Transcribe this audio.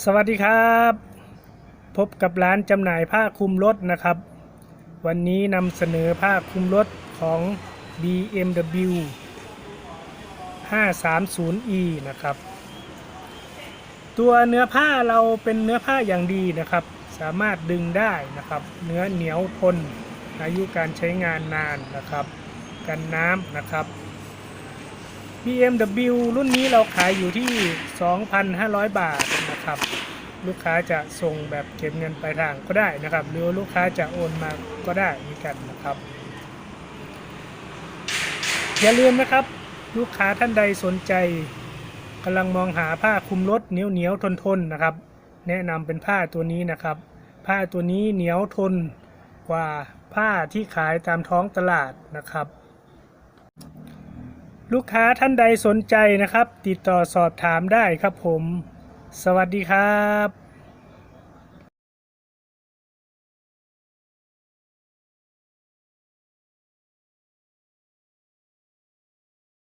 สวัสดีครับ พบกับร้านจำหน่ายผ้าคลุมรถนะครับ วันนี้นำเสนอผ้าคลุมรถของ BMW 530e นะครับ ตัวเนื้อผ้าเราเป็นเนื้อผ้าอย่างดีนะครับ สามารถดึงได้นะครับ เนื้อเหนียวทนอายุการใช้งานนานนะครับ กันน้ำนะครับ BMW รุ่นนี้เราขายอยู่ที่ 2,500 บาท นะครับ ลูกค้าจะส่งแบบเก็บเงินปลายทางก็ได้นะครับ หรือลูกค้าจะโอนมาก็ได้เหมือนกันนะครับ อย่าลืมนะครับ ลูกค้าท่านใดสนใจกำลังมองหาผ้าคลุมรถเหนียวเหนียวทนทนนะครับ แนะนำเป็นผ้าตัวนี้นะครับ ผ้าตัวนี้เหนียวทนกว่าผ้าที่ขายตามท้องตลาดนะครับ ลูกค้าท่านใดสนใจนะครับ ติดต่อสอบถามได้ครับผม สวัสดีครับ